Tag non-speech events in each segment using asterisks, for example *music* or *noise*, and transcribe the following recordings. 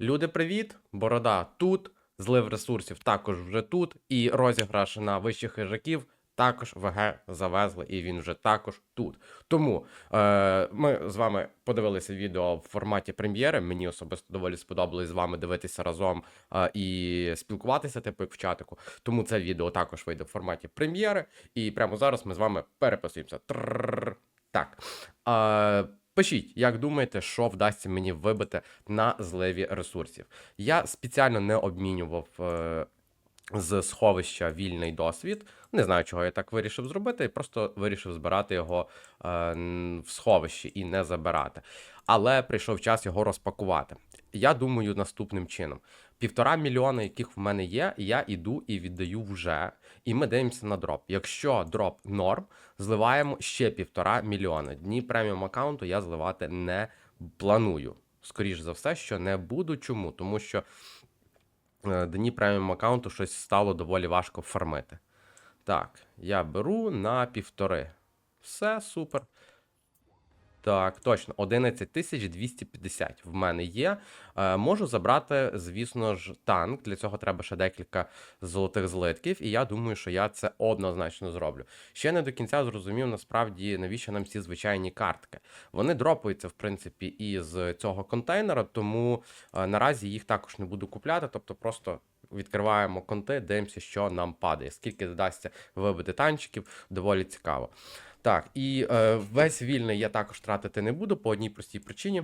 Люди, привіт! Борода тут, злив ресурсів також вже тут, і розіграш на вищих хижаків також ВГ завезли, і він вже також тут. Тому е, ми з вами подивилися відео в форматі прем'єри. Мені особисто доволі сподобалось з вами дивитися разом е, і спілкуватися, типу як в чатику. Тому це відео також вийде в форматі прем'єри. І прямо зараз ми з вами переписуємося. Так. Е, Пишіть, як думаєте, що вдасться мені вибити на зливі ресурсів. Я спеціально не обмінював е, з сховища вільний досвід. Не знаю, чого я так вирішив зробити, просто вирішив збирати його е, в сховищі і не забирати. Але прийшов час його розпакувати. Я думаю наступним чином: півтора мільйона, яких в мене є, я іду і віддаю вже. І ми дивимося на дроп. Якщо дроп норм, зливаємо ще півтора мільйона. Дні преміум аккаунту я зливати не планую. Скоріш за все, що не буду. Чому? Тому що е, дні преміум аккаунту щось стало доволі важко фармити. Так, я беру на півтори. Все, супер. Так, точно, 11250 в мене є. Е, можу забрати, звісно ж, танк. Для цього треба ще декілька золотих злитків, і я думаю, що я це однозначно зроблю. Ще не до кінця зрозумів насправді, навіщо нам ці звичайні картки. Вони дропаються, в принципі, із цього контейнера, тому е, наразі їх також не буду купляти, тобто просто. Відкриваємо конти, дивимося, що нам падає. Скільки вдасться вибити танчиків, доволі цікаво. Так, і е, весь вільний я також тратити не буду по одній простій причині.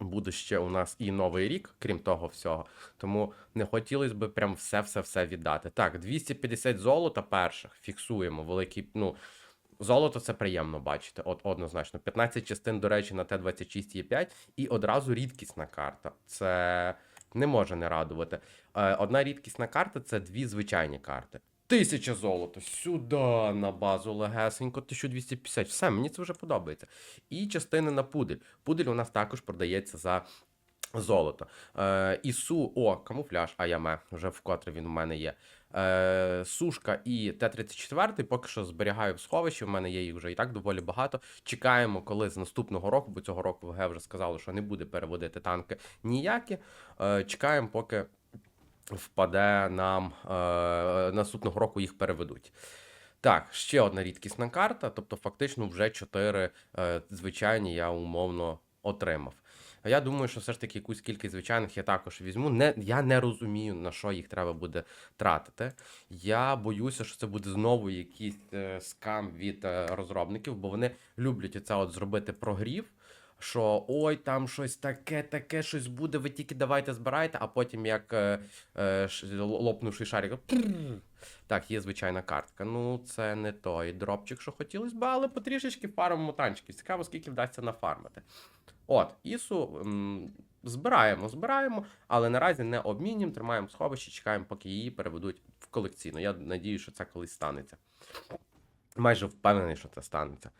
Буде ще у нас і новий рік, крім того всього. Тому не хотілося б прям все-все-все віддати. Так, 250 золота перших фіксуємо. Великий, ну, золото це приємно бачити, от однозначно. 15 частин, до речі, на Т-26 є 5, і одразу рідкісна карта. Це не може не радувати. Е, Одна рідкісна карта це дві звичайні карти. Тисяча золота. Сюди на базу легесенько, 1250. Все, мені це вже подобається. І частини на пудель. Пудель у нас також продається за золото. Е, Ісу, о, камуфляж, аяме, вже вкотре він у мене є. Е, Сушка і Т-34 поки що зберігаю в сховищі, в мене є їх вже і так доволі багато. Чекаємо, коли з наступного року, бо цього року ВГ вже сказали, що не буде переводити танки ніякі. Е, Чекаємо, поки впаде нам е, наступного року їх переведуть. Так, ще одна рідкісна карта, тобто фактично вже 4 е, звичайні я умовно отримав. Я думаю, що все ж таки якусь кількість звичайних я також візьму. Не, я не розумію, на що їх треба буде тратити. Я боюся, що це буде знову якийсь е, скам від е, розробників, бо вони люблять оце от зробити прогрів. Що ой, там щось таке, таке щось буде, ви тільки давайте збирайте, а потім як е, е, лопнувший шарик. Так, є звичайна картка. Ну, це не той дропчик, що хотілося б, але потрішечки фармимо танчиків. Цікаво, скільки вдасться нафармити. От, Ісу м, збираємо, збираємо, але наразі не обмінюємо, тримаємо в сховищі, чекаємо, поки її переведуть в колекційну. Я надію, що це колись станеться. Майже впевнений, що це станеться.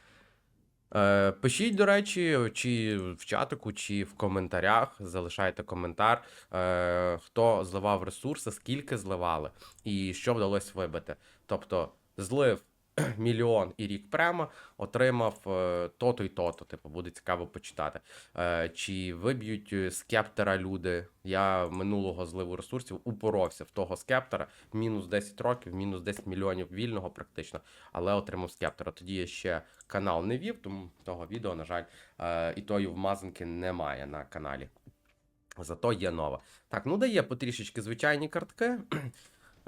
Е, пишіть, до речі, чи в чатику, чи в коментарях. Залишайте коментар, е, хто зливав ресурси, скільки зливали, і що вдалося вибити. Тобто, злив *clears throat* мільйон і рік прямо, отримав е, то-то і то-то. Типу, буде цікаво почитати. Е, чи виб'ють е, скептера люди? Я минулого зливу ресурсів упоровся в того скептера. Мінус 10 років, мінус 10 мільйонів вільного практично, але отримав скептера. Тоді я ще канал не вів, тому того відео, на жаль, е, і тої вмазанки немає на каналі. Зато є нова. Так, ну дає потрішечки звичайні картки.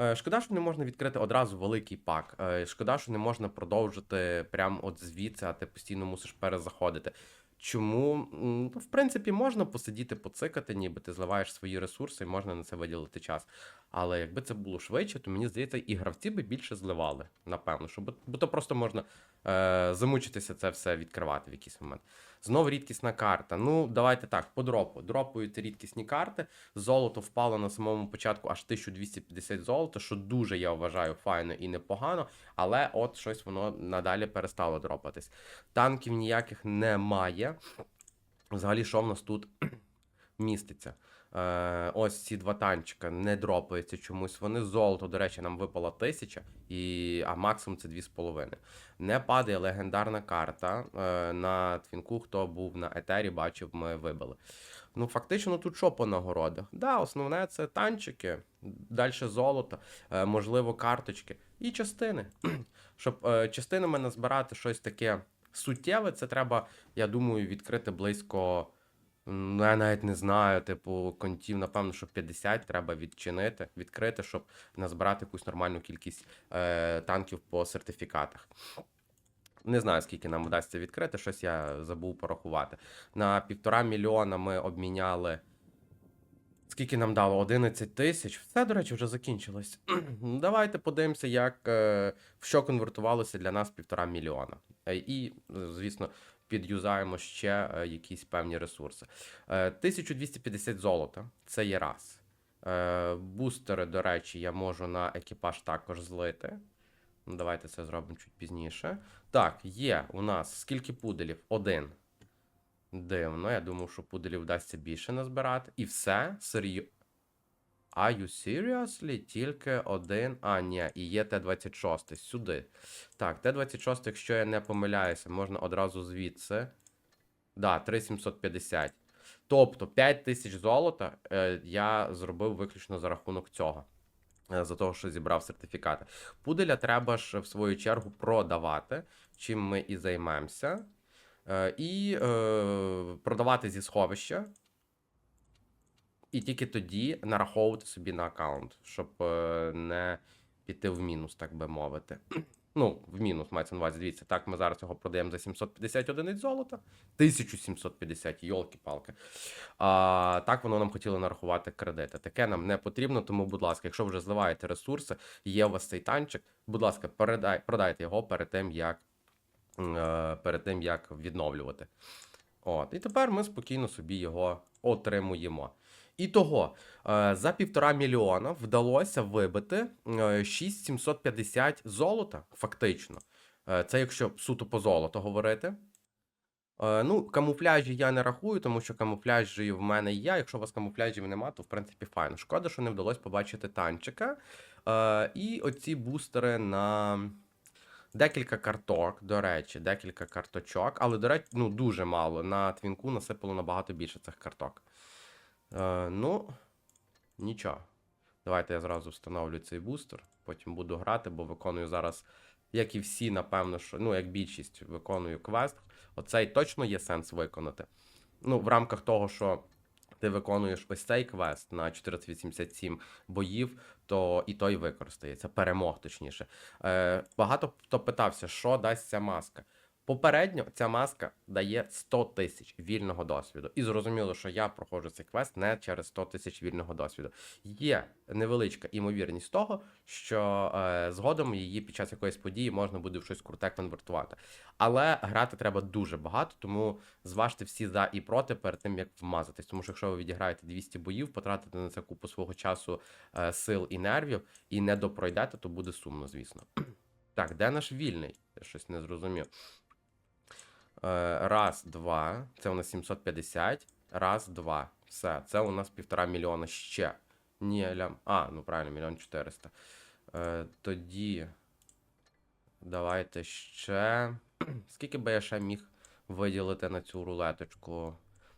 Е, Шкода, що не можна відкрити одразу великий пак. Е, Шкода, що не можна продовжити прямо от звідси, а ти постійно мусиш перезаходити. Чому? Ну, в принципі, можна посидіти, поцикати, ніби ти зливаєш свої ресурси і можна на це виділити час. Але якби це було швидше, то мені здається, і гравці би більше зливали, напевно. Що, бо, бо то просто можна е, замучитися це все відкривати в якийсь момент. Знову рідкісна карта. Ну, давайте так, по дропу. Дропують рідкісні карти. Золото впало на самому початку аж 1250 золота, що дуже, я вважаю, файно і непогано. Але от щось воно надалі перестало дропатись. Танків ніяких немає. Взагалі, що в нас тут *clears throat* міститься. Е, ось ці два танчика не дропаються чомусь. Вони золото, до речі, нам випала тисяча, і, а максимум це 2,5. Не падає легендарна карта. Е, на твінку, хто був на етері, бачив, ми вибили. Ну, фактично, тут що по нагородах? Да, основне це танчики, далі золото, е, можливо, карточки і частини. *clears throat* Щоб частинами назбирати щось таке суттєве, це треба, я думаю, відкрити близько. Ну, я навіть не знаю, типу, контів, напевно, що 50 треба відчинити, відкрити, щоб назбирати якусь нормальну кількість е, танків по сертифікатах. Не знаю, скільки нам вдасться відкрити, щось я забув порахувати. На півтора мільйона ми обміняли. Скільки нам дало? 11 тисяч. Все, до речі, вже закінчилось. *clears throat* Ну, Давайте подивимося, як е, в що конвертувалося для нас півтора мільйона. Е, І, звісно, підюзаємо ще е, якісь певні ресурси. Е, 1250 золота це є раз. Е, Бустери, до речі, я можу на екіпаж також злити. Ну, Давайте це зробимо чуть пізніше. Так, є у нас скільки пуделів? Один. Дивно, я думав, що пуделів вдасться більше назбирати. І все? Серйозно. Are you seriously? Тільки один. А, ні, і є Т-26. Сюди. Так, Т-26, якщо я не помиляюся, можна одразу звідси. Да, 3750. Тобто 5000 золота е, я зробив виключно за рахунок цього. Е, За того, що зібрав сертифікати. Пуделя треба ж в свою чергу продавати, чим ми і займемося. Е, І е, продавати зі сховища. І тільки тоді нараховувати собі на аккаунт, щоб е, не піти в мінус, так би мовити. *clears throat* Ну, в мінус мається на увазі. Дивіться, так ми зараз його продаємо за 750 одиниць золота. 1750, йолки-палки. А так воно нам хотіло нарахувати кредити. Таке нам не потрібно, тому, будь ласка, якщо вже зливаєте ресурси, є у вас цей танчик, будь ласка, передай, продайте його перед тим, як, е, перед тим, як відновлювати. От, і тепер ми спокійно собі його отримуємо. І того, е, за півтора мільйона вдалося вибити е, 6750 золота, фактично. Е, Це якщо суто по золоту говорити. Е, Ну, камуфляжі я не рахую, тому що камуфляжі в мене є. Якщо у вас камуфляжів нема, то в принципі файно. Шкода, що не вдалося побачити танчика. Е, І оці бустери на декілька карток, до речі, декілька карточок, але, до речі, ну, дуже мало. На твінку насипало набагато більше цих карток. Е, ну, нічого. Давайте я зразу встановлю цей бустер, потім буду грати, бо виконую зараз, як і всі, напевно, що, ну, як більшість, виконую квест. Оцей точно є сенс виконати. Ну, в рамках того, що ти виконуєш ось цей квест на 487 боїв, то і той використається. Перемог, точніше. Е, багато хто питався, що дасть ця маска. Попередньо ця маска дає 100 тисяч вільного досвіду. І зрозуміло, що я проходжу цей квест не через 100 тисяч вільного досвіду. Є невеличка імовірність того, що е, згодом її під час якоїсь події можна буде в щось круте конвертувати. Але грати треба дуже багато, тому зважте всі за і проти перед тим, як вмазатись. Тому що якщо ви відіграєте 200 боїв, потратите на це купу свого часу, е, сил і нервів, і не допройдете, то буде сумно, звісно. *clears throat* Так, де наш вільний? Я щось не зрозумів. Е, Раз, два. Це у нас 750. Раз, два. Все. Це у нас півтора мільйона ще. Ні, лям. А, ну правильно, мільйон 400. Е, тоді. Давайте ще. *clears throat* Скільки би я ще міг виділити на цю рулеточку?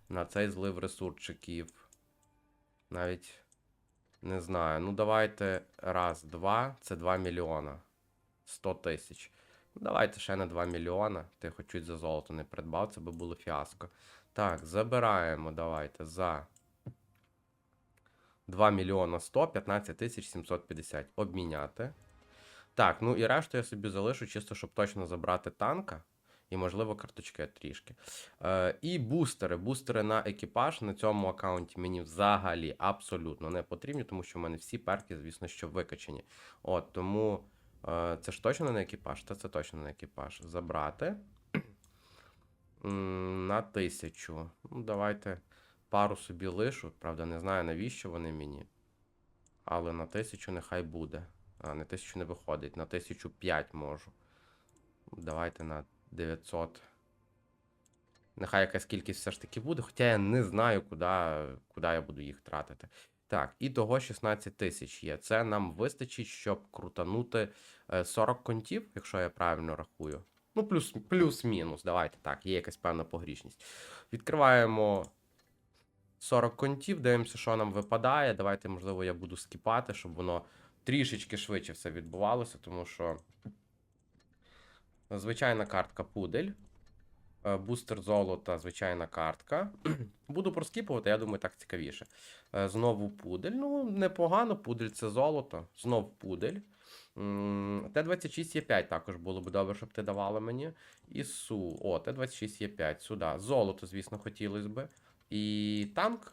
На цей злив ресурсчиків. Навіть не знаю. Ну, давайте раз, два. Це 2 мільйона. 100 тисяч. Давайте ще на 2 мільйона. Ти хоч за золото не придбав, це би було фіаско. Так, забираємо, давайте за 2 мільйона 100, 15 тисяч 750. Обміняти. Так, ну і решту я собі залишу, чисто, щоб точно забрати танка. І, можливо, карточки трішки. Е, і бустери. Бустери на екіпаж на цьому аккаунті мені взагалі абсолютно не потрібні, тому що в мене всі перки, звісно, що викачені. От, тому це ж точно не екіпаж, та це точно не екіпаж. Забрати. *clears throat* На тисячу. Ну, давайте пару собі лишу. Правда, не знаю, навіщо вони мені. Але на тисячу нехай буде. А, на тисячу не виходить. На тисячу п'ять можу. Давайте на 900. Нехай якась кількість все ж таки буде, хоча я не знаю, куди, куди я буду їх тратити. Так, і того 16 тисяч є. Це нам вистачить, щоб крутанути е, 40 контів, якщо я правильно рахую. Ну, плюс, плюс-мінус, давайте так, є якась певна погрішність. Відкриваємо 40 контів, дивимося, що нам випадає. Давайте, можливо, я буду скіпати, щоб воно трішечки швидше все відбувалося, тому що звичайна картка пудель. Е, Бустер золота, звичайна картка. *clears throat* Буду проскіпувати, я думаю, так цікавіше. Е, Знову пудель. Ну, непогано, пудель це золото. Знов пудель. Т-26 є 5 також було б добре, щоб ти давала мені. І Су. О, Т-26 є 5 сюди. Золото, звісно, хотілося би. І танк.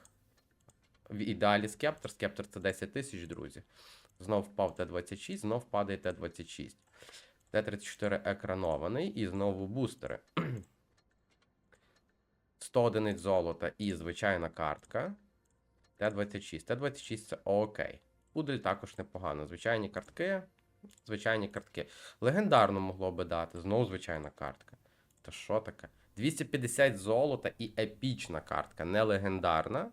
В ідеалі скептор. Скептор це 10 тисяч, друзі. Знов впав Т-26, знов падає Т-26. Т-34 екранований і знову бустери. *clears throat* 100 одиниць золота і звичайна картка. Т-26. Т-26 це окей. Пудель також непогано. Звичайні картки. Звичайні картки. Легендарно могло би дати. Знову звичайна картка. Та що таке? 250 золота і епічна картка. Не легендарна.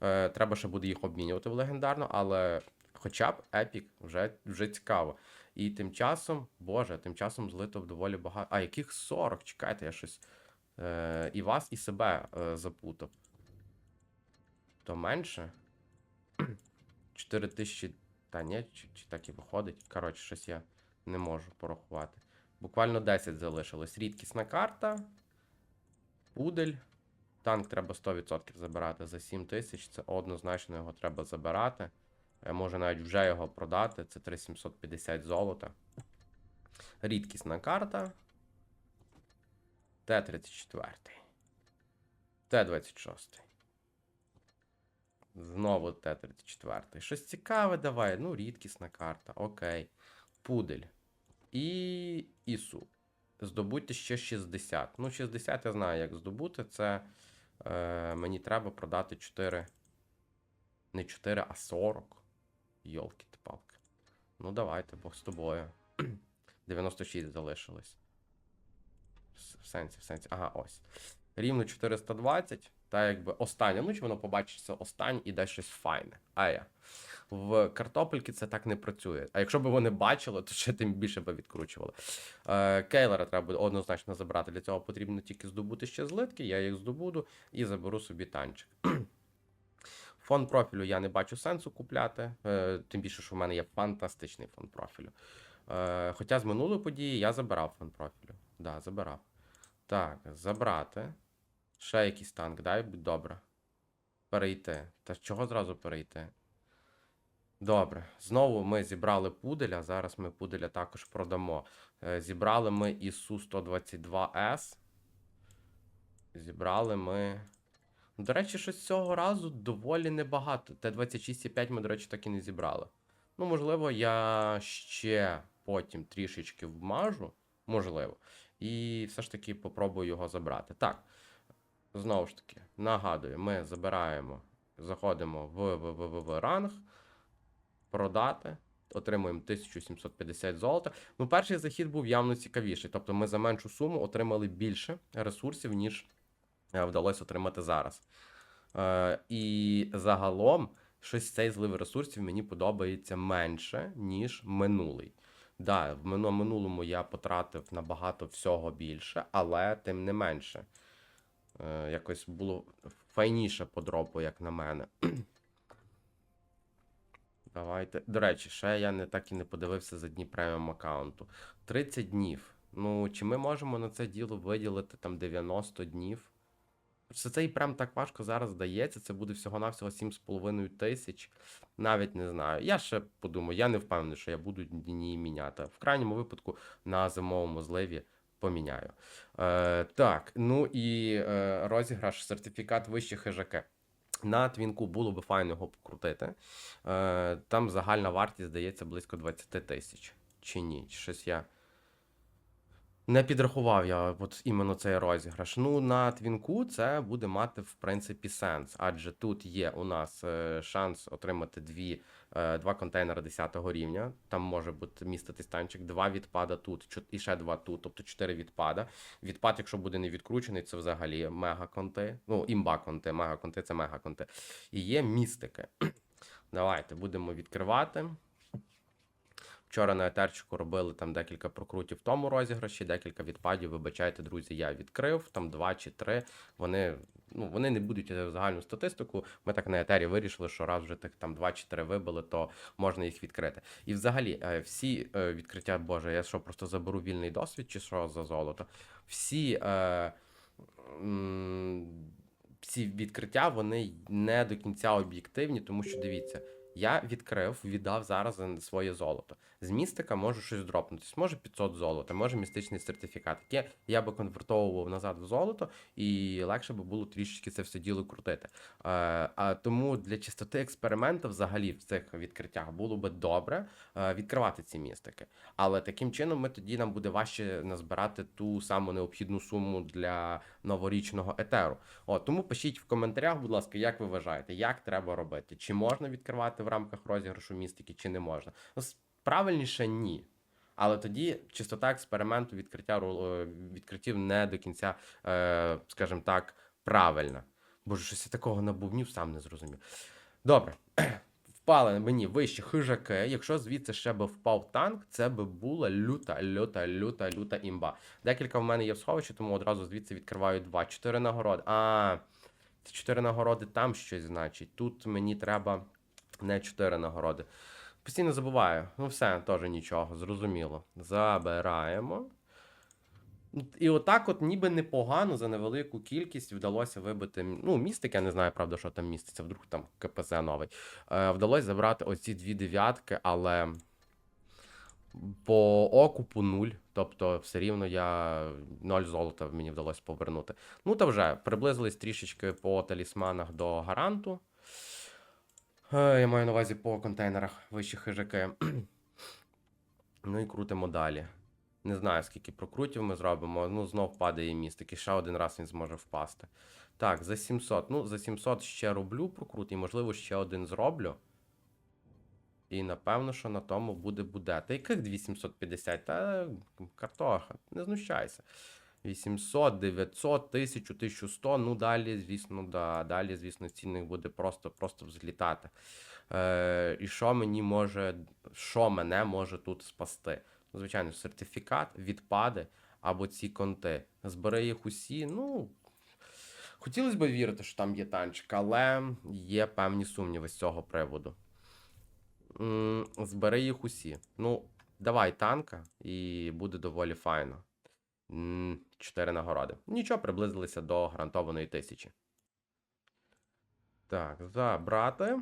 Е, треба ще буде їх обмінювати в легендарну, але хоча б епік вже, вже цікаво. І тим часом, боже, тим часом злито доволі багато. А, яких 40? Чекайте, я щось. Е, і вас, і себе е, запутав. То менше. *clears throat* 4 тисячі. Та ні, чи, чи так і виходить. Коротше, щось я не можу порахувати. Буквально 10 залишилось. Рідкісна карта. Пудель. Танк треба 100% забирати за 7 тисяч. Це однозначно його треба забирати. Я можу навіть вже його продати. Це 3750 золота. Рідкісна карта. Т-34. Т-26. Знову Т-34. Щось цікаве давай. Ну, рідкісна карта. Окей. Пудель. І Ісу. Здобудьте ще 60. Ну, 60 я знаю, як здобути. Це е, мені треба продати 4. Не 4, а 40. йолки палки Ну, давайте, Бог з тобою. *clears throat* 96 залишилось. В сенсі, в сенсі. Ага, ось. Рівно 420. Та якби останнє. Ну, чи воно побачиться останнє і дасть щось файне. А я. В картопельки це так не працює. А якщо б вони бачили, то ще тим більше би відкручували. Е, Кейлера треба буде однозначно забрати. Для цього потрібно тільки здобути ще злитки. Я їх здобуду і заберу собі танчик. *clears throat* Фон профілю я не бачу сенсу купляти, е, тим більше, що в мене є фантастичний фон профілю. Е, хоча з минулої події я забирав фон профілю. Да, забирав. Так, забрати. Ще якийсь танк, дай будь добре. Перейти. Та чого зразу перейти? Добре. Знову ми зібрали пуделя. Зараз ми пуделя також продамо. Е, Зібрали ми ісу 122С. Зібрали ми. До речі, щось цього разу доволі небагато. Т-26,5 ми, до речі, так і не зібрали. Ну, можливо, я ще потім трішечки вмажу. Можливо. І все ж таки попробую його забрати. Так. Знову ж таки, нагадую, ми забираємо, заходимо в, в, в, в, в ранг, продати, отримуємо 1750 золота. Ну, перший захід був явно цікавіший. Тобто ми за меншу суму отримали більше ресурсів, ніж е, вдалося отримати зараз. Е, і загалом, щось цей злив ресурсів мені подобається менше, ніж минулий. Да, в минулому я потратив набагато всього більше, але тим не менше. Е, якось було файніше по дропу, як на мене. *clears throat* Давайте. До речі, ще я не так і не подивився за дні преміум аккаунту. 30 днів. Ну, чи ми можемо на це діло виділити там 90 днів? Це це і прям так важко зараз здається. Це буде всього-навсього 7,5 тисяч. Навіть не знаю. Я ще подумаю, я не впевнений, що я буду дні міняти. В крайньому випадку на зимовому зливі поміняю. Е, так, ну і е, розіграш сертифікат вищих хижаки. На твінку було би файно його покрутити. Е, там загальна вартість здається близько 20 тисяч. Чи ні? Щось я. Не підрахував я от іменно цей розіграш. Ну, на твінку це буде мати в принципі сенс, адже тут є у нас е, шанс отримати дві, е, два контейнери 10 рівня. Там може бути міститись танчик, два відпада тут, і ще два тут, тобто чотири відпада. Відпад, якщо буде не відкручений, це взагалі мега конти. Ну, імба конти, мега конти це мега конти. І є містики. *clears throat* Давайте будемо відкривати. Вчора на етерчику робили там декілька прокрутів в тому розіграші, декілька відпадів. Вибачайте, друзі, я відкрив там два чи три. Вони ну вони не будуть в загальну статистику. Ми так на етері вирішили, що раз вже тих там два чи три вибили, то можна їх відкрити. І взагалі, е, всі е, відкриття, Боже, я що просто заберу вільний досвід, чи що за золото? Всі. Е, всі відкриття вони не до кінця об'єктивні, тому що дивіться, я відкрив, віддав зараз своє золото. З містика може щось дропнутись, може 500 золота, може містичний сертифікат. Яке я би конвертовував назад в золото, і легше би було трішечки це все діло крутити. Е, а тому для чистоти експерименту взагалі в цих відкриттях було би добре е, відкривати ці містики. Але таким чином ми тоді нам буде важче назбирати ту саму необхідну суму для новорічного етеру. От, тому пишіть в коментарях, будь ласка, як ви вважаєте, як треба робити? Чи можна відкривати в рамках розіграшу містики, чи не можна? Ну, правильніше ні. Але тоді чистота експерименту відкриття е, відкриттів не до кінця, е, скажімо так, правильна. Боже, щось я такого набувнів, сам не зрозумів. Добре. *clears throat* Впали мені вищі хижаки. Якщо звідси ще би впав танк, це би була люта, люта, люта, люта імба. Декілька в мене є в сховищі, тому одразу звідси відкриваю два. Чотири нагороди. А, чотири нагороди там щось значить. Тут мені треба не чотири нагороди. Постійно забуваю. Ну, все, теж нічого, зрозуміло. Забираємо. І отак, от ніби непогано за невелику кількість вдалося вибити. Ну, містик, я не знаю, правда, що там міститься, вдруг там КПЗ новий. Е, вдалося забрати оці дві дев'ятки, але по окупу нуль. Тобто, все рівно я 0 золота мені вдалося повернути. Ну, та вже приблизились трішечки по талісманах до гаранту. Е, Я маю на увазі по контейнерах вищі хижаки. *clears throat* Ну і крутимо далі. Не знаю, скільки прокрутів ми зробимо. Ну, знов падає міст, і ще один раз він зможе впасти. Так, за 700. Ну, за 700 ще роблю прокрут, і, можливо, ще один зроблю. І напевно, що на тому буде буде. Та яких 2750? Та картоха, не знущайся. 800, 900, 1000, 1100. Ну, далі, звісно, да. Далі, звісно, цінник буде просто, просто взлітати. Е, і що мені може, що мене може тут спасти? Ну, Звичайно, сертифікат, відпади або ці конти. Збери їх усі. Ну, хотілося б вірити, що там є танчик, але є певні сумніви з цього приводу. Збери їх усі. Ну, давай танка, і буде доволі файно. М, Чотири нагороди. Нічого, приблизилися до гарантованої тисячі. Так, забрати.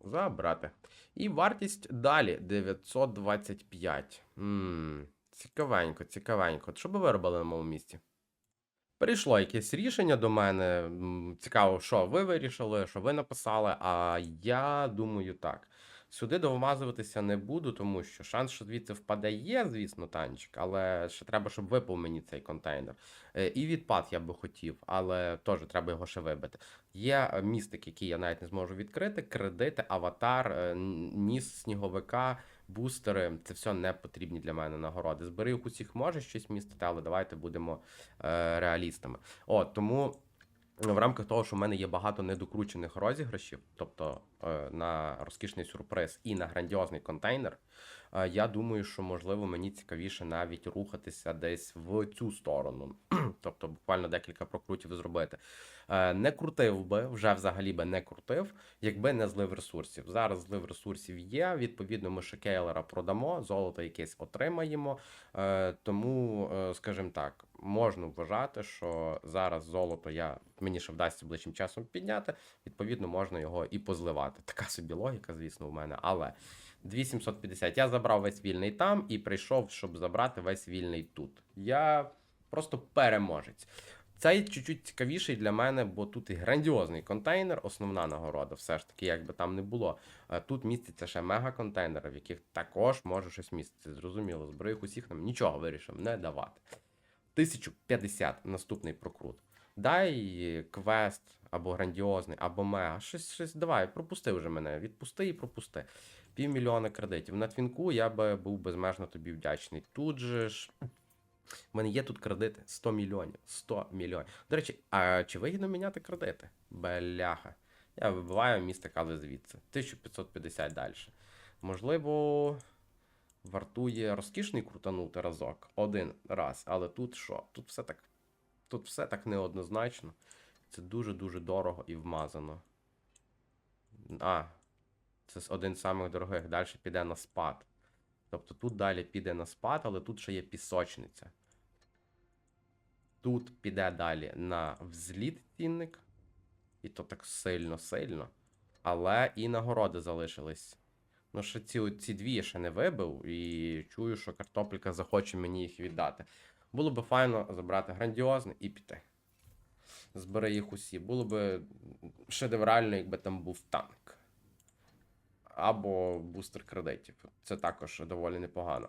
Забрати. І вартість далі 925. Ммм, цікавенько, цікавенько. Що би ви робили на моєму місці? Прийшло якесь рішення до мене. Цікаво, що ви вирішили, що ви написали. А я думаю так. Сюди довмазуватися не буду, тому що шанс, що звідси впаде, є, звісно, танчик, але ще треба, щоб випав мені цей контейнер. Е, І відпад я би хотів, але теж треба його ще вибити. Є е, містик, який я навіть не зможу відкрити, кредити, аватар, е, ніс сніговика, бустери. Це все не потрібні для мене нагороди. Збери їх усіх може щось містити, але давайте будемо реалістами. От тому. В рамках того, що в мене є багато недокручених розіграшів, тобто е, на розкішний сюрприз і на грандіозний контейнер, я думаю, що можливо мені цікавіше навіть рухатися десь в цю сторону. *clears throat* тобто буквально декілька прокрутів зробити. Е, Не крутив би, вже взагалі би не крутив, якби не злив ресурсів. Зараз злив ресурсів є. Відповідно, ми ще кейлера продамо, золото якесь отримаємо. Е, Тому, е, скажімо так, можна вважати, що зараз золото я мені ще вдасться ближчим часом підняти. Відповідно, можна його і позливати. Така собі логіка, звісно, у мене. Але 2750 я забрав весь вільний там і прийшов, щоб забрати весь вільний тут. Я просто переможець. Цей чуть-чуть цікавіший для мене, бо тут і грандіозний контейнер, основна нагорода, все ж таки, як би там не було. Е, Тут міститься ще мега-контейнери, в яких також може щось міститися. Зрозуміло, зброїх усіх нам нічого вирішив не давати. 1050 наступний прокрут. Дай квест або грандіозний, або мега. Щось, щось давай, пропусти вже мене. Відпусти і пропусти. Півмільйона кредитів. На твінку я би був безмежно тобі вдячний. Тут же ж. У мене є тут кредити 100 мільйонів. 100 мільйонів. До речі, а чи вигідно міняти кредити? Бляха. Я вибиваю місто але звідси. 1550 далі. Можливо, вартує розкішний крутанути разок. Один раз. Але тут що? Тут все так. Тут все так неоднозначно. Це дуже-дуже дорого і вмазано. А, це один з самих дорогих. Далі піде на спад. Тобто тут далі піде на спад, але тут ще є пісочниця. Тут піде далі на взліт цінник. І то так сильно-сильно. Але і нагороди залишились. Ну, ще ці, ці дві я ще не вибив, і чую, що картопелька захоче мені їх віддати. Було би файно забрати грандіозне і піти. Збери їх усі. Було би шедеврально, якби там був танк. Або бустер кредитів. Це також доволі непогано.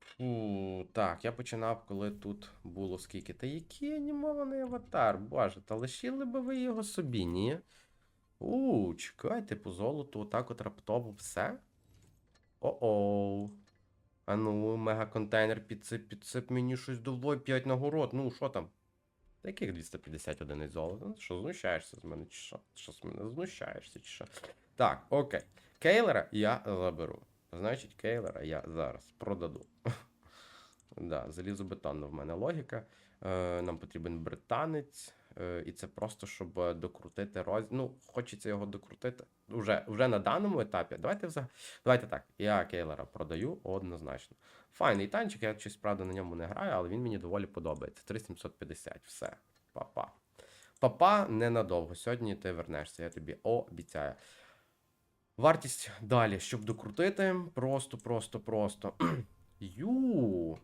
Фу, так, я починав, коли тут було скільки. Та який анімований аватар, боже, та лишили би ви його собі, ні? У, чекайте, по золоту, отак от раптово все. О-оу. А ну, мегаконтейнер підсип, підсип мені щось доволі 5 нагород. Ну, що там? Та яких 250 одиниць золота? Ну, що, знущаєшся з мене, чи що? Що з мене знущаєшся, чи що? Так, окей. Кейлера я заберу. Значить, кейлера я зараз продаду. *laughs* Да, залізобетонна в мене логіка. Е, нам потрібен британець. Е, і це просто, щоб докрутити роз... Ну, хочеться його докрутити. Уже, вже на даному етапі. Давайте взаг... Давайте так. Я кейлера продаю однозначно. Файний танчик, я щось, правда, на ньому не граю, але він мені доволі подобається. 3750. Все. Па-па. Папа ненадовго. Сьогодні ти вернешся, я тобі обіцяю. Вартість далі, щоб докрутити. Просто, просто, просто. *clears throat* Ю.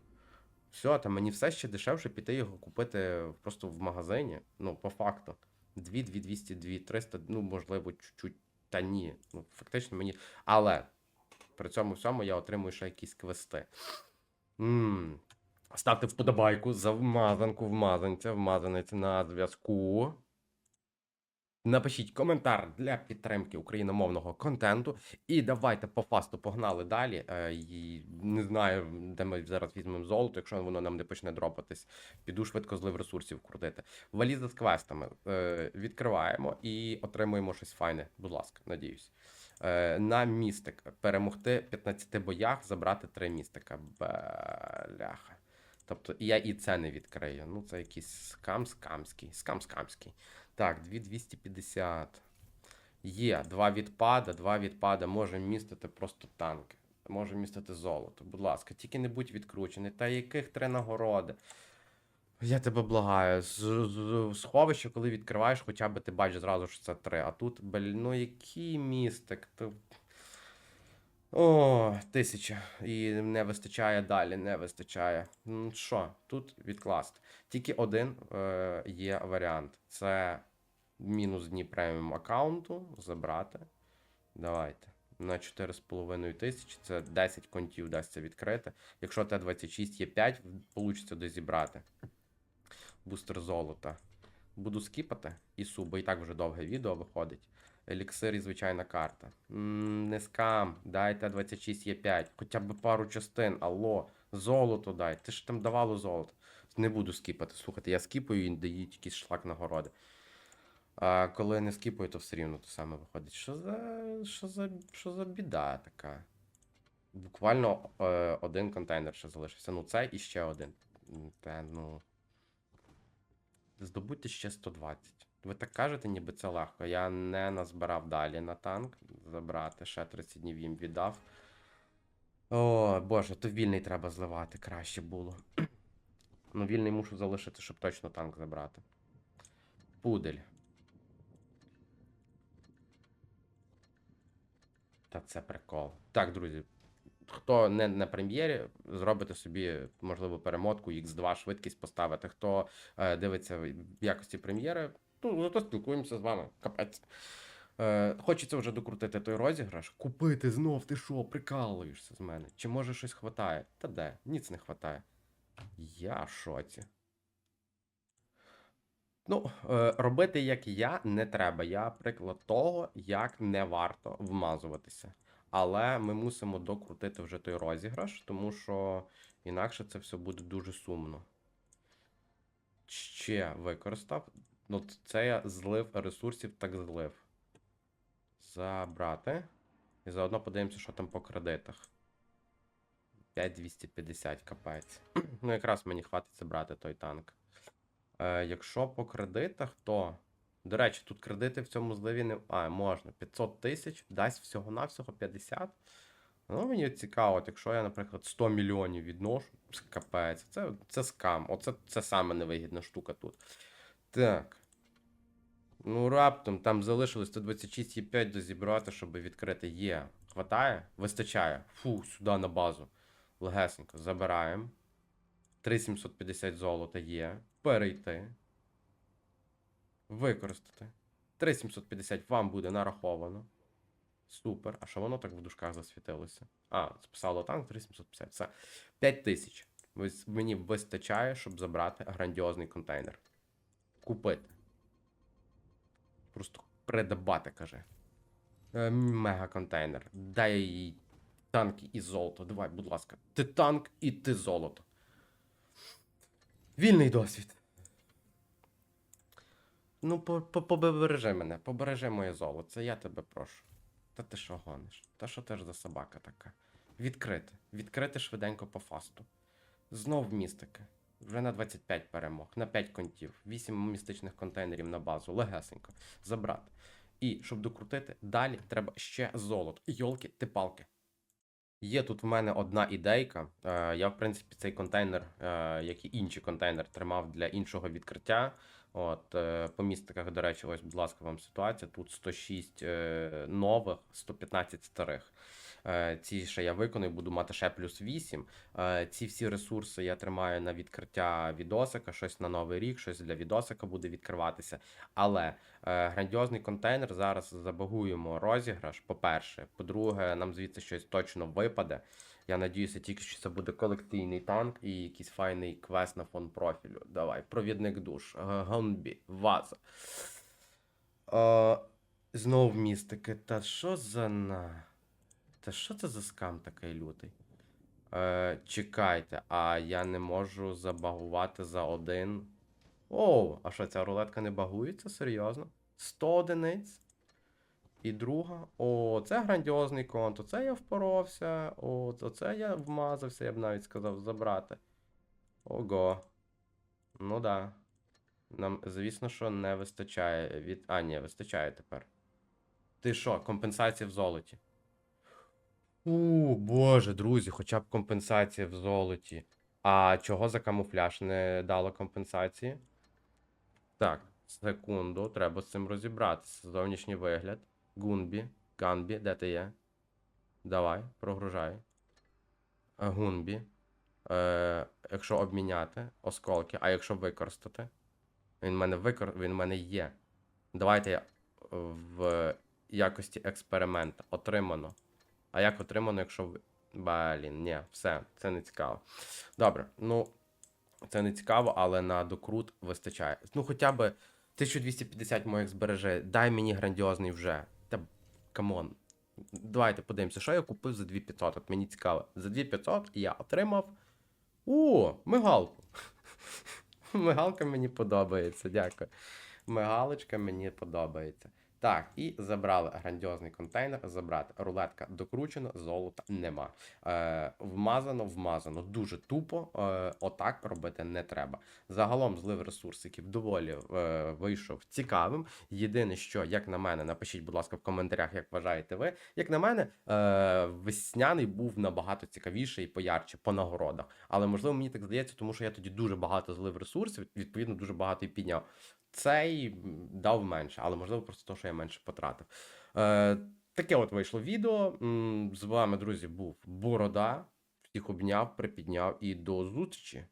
Все, там мені все ще дешевше піти його купити просто в магазині. Ну, по факту. 2, 2, 200, 2, 300, ну, можливо, чуть-чуть. Та ні. Ну, фактично мені. Але при цьому всьому я отримую ще якісь квести. Ммм. Ставте вподобайку за вмазанку, вмазанця, вмазанець на зв'язку. Напишіть коментар для підтримки україномовного контенту. І давайте по фасту погнали далі. Е, і не знаю, де ми зараз візьмемо золото, якщо воно нам не почне дропатись. Піду швидко злив ресурсів крутити. Валіза з квестами е, відкриваємо і отримуємо щось файне. Будь ласка, надіюсь. Е, на містик. Перемогти в 15 боях, забрати 3 містика. Бляха. Тобто я і це не відкрию. Ну, це якийсь скам скамський. Скам скамський. Так, 2250. Є, два відпада, два відпада може містити просто танки. Може містити золото. Будь ласка, тільки не будь відкручений. Та яких три нагороди? Я тебе благаю. З, з, сховище, коли відкриваєш, хоча б ти бачиш зразу, що це три. А тут, блін, ну який містик? Ти... О, тисяча. І не вистачає далі, не вистачає. Що, тут відкласти. Тільки один е, є варіант. Це мінус дні преміум аккаунту. Забрати. Давайте. На 4,5 тисячі. Це 10 контів вдасться відкрити. Якщо Т26 є 5, вийде дозібрати. Бустер золота. Буду скіпати і су, бо і так вже довге відео виходить. Еліксир і звичайна карта. не скам, дайте 26 є 5. Хоча б пару частин. Алло, золото дай. Ти ж там давало золото. Не буду скіпати. Слухайте, я скіпаю і дають якийсь шлак нагороди. А коли не скіпаю, то все рівно то саме виходить. Що за. Що за. Що за біда така? Буквально е, один контейнер ще залишився. Ну, цей і ще один. Та ну. Здобудьте ще 120. Ви так кажете, ніби це легко. Я не назбирав далі на танк. Забрати, ще 30 днів їм віддав. О, боже, то вільний треба зливати, краще було. ну, вільний мушу залишити, щоб точно танк забрати. Пудель. Та це прикол. Так, друзі. хто не на прем'єрі, зробите собі, можливо, перемотку X2, швидкість поставити. Хто е, дивиться в якості прем'єри, ну, зато спілкуємося з вами. Капець. Е, хочеться вже докрутити той розіграш. Купити знов, ти що, прикалуєшся з мене? Чи може щось хватає? Та де? Ніц не хватає. Я в шоці. Ну, е, робити як я не треба. Я приклад того, як не варто вмазуватися. Але ми мусимо докрутити вже той розіграш, тому що інакше це все буде дуже сумно. Ще використав. Ну, це я злив ресурсів, так злив. Забрати. І заодно подивимося, що там по кредитах. 5250 капець. *clears throat* ну, якраз мені хватить забрати той танк. Е, якщо по кредитах, то. До речі, тут кредити в цьому зливі не. А, можна. 500 тисяч, дасть всього-навсього 50. Ну, мені цікаво, якщо я, наприклад, 100 мільйонів відношу, капець, це, це скам. Оце це саме невигідна штука тут. Так. Ну, раптом там залишилось 126,5 дозібрати, щоб відкрити. Є. Хватає? Вистачає. Фу, сюди на базу. Легесенько. Забираємо. 3750 золота є. Перейти. Використати. 3750 вам буде нараховано. Супер. А що воно так в дужках засвітилося? А, списало танк 3750. Все. 5000. Мені вистачає, щоб забрати грандіозний контейнер. Купити. Просто придбати, каже. Е, Мега контейнер. Дай їй танки і золото. Давай, будь ласка. Ти танк і ти золото. Вільний досвід. Ну, по- по- побережи мене, побережи моє золото. Я тебе прошу. Та ти що гониш? Та що ти ж за собака така? Відкрити. Відкрити швиденько по фасту. Знов містики. Вже на 25 перемог, на 5 контів, 8 містичних контейнерів на базу, легесенько. Забрати. І щоб докрутити, далі треба ще золото. Йолки, ти палки. Є тут в мене одна ідейка. Е, Я, в принципі, цей контейнер, е, як і інший контейнер, тримав для іншого відкриття. От, е, по містиках, до речі, ось, будь ласка, вам ситуація. Тут 106 е, нових, 115 старих. Е, Ці ще я виконую, буду мати ще плюс 8. Е, Ці всі ресурси я тримаю на відкриття відосика, щось на новий рік, щось для відосика буде відкриватися. Але е, грандіозний контейнер зараз забагуємо розіграш. По-перше, по-друге, нам звідси щось точно випаде. Я надіюся, тільки що це буде колекційний танк і якийсь файний квест на фон профілю. Давай, провідник душ, Гонбі, ваза. Е, знов містики. Та що за на. Та що це за скам такий лютий? Е, чекайте, а я не можу забагувати за один. Оу, а що, ця рулетка не багується? Серйозно? 100 одиниць? І друга. О, це грандіозний конт. Оце я впоровся. О, оце я вмазався, я б навіть сказав, забрати. Ого. Ну да. Нам, звісно, що не вистачає від. А, ні, вистачає тепер. Ти що, компенсація в золоті? У, боже, друзі, хоча б компенсація в золоті. А чого за камуфляж не дало компенсації? Так, секунду, треба з цим розібратися. Зовнішній вигляд. Гунбі, Ганбі, де ти є? Давай, прогружай. Е, Гунбі. Е, якщо обміняти осколки, а якщо використати. Він в мене викор... він в мене є. Давайте я в якості експеримента. Отримано. А як отримано, якщо ви. Блін, ні, все, це не цікаво. Добре, ну, це не цікаво, але на докрут вистачає. Ну, хоча б 1250 моїх збережи. Дай мені грандіозний вже. Та камон. Давайте подивимося, що я купив за 2500. От мені цікаво. За 2500 я отримав. О, мигалку. *laughs* Мигалка мені подобається, дякую. Мигалочка мені подобається. Так, і забрали грандіозний контейнер. Забрати рулетка докручена, золота нема. Е, вмазано, вмазано. Дуже тупо. Е, отак робити не треба. Загалом злив ресурсиків доволі е, вийшов цікавим. Єдине, що, як на мене, напишіть, будь ласка, в коментарях, як вважаєте ви. Як на мене, е, весняний був набагато цікавіший і поярче по нагородах. Але можливо мені так здається, тому що я тоді дуже багато злив ресурсів, відповідно, дуже багато і підняв. Цей дав менше, але можливо просто то, що я менше потратив. Е, таке от вийшло відео. З вами, друзі, був Борода. Всіх обняв, припідняв і до зустрічі.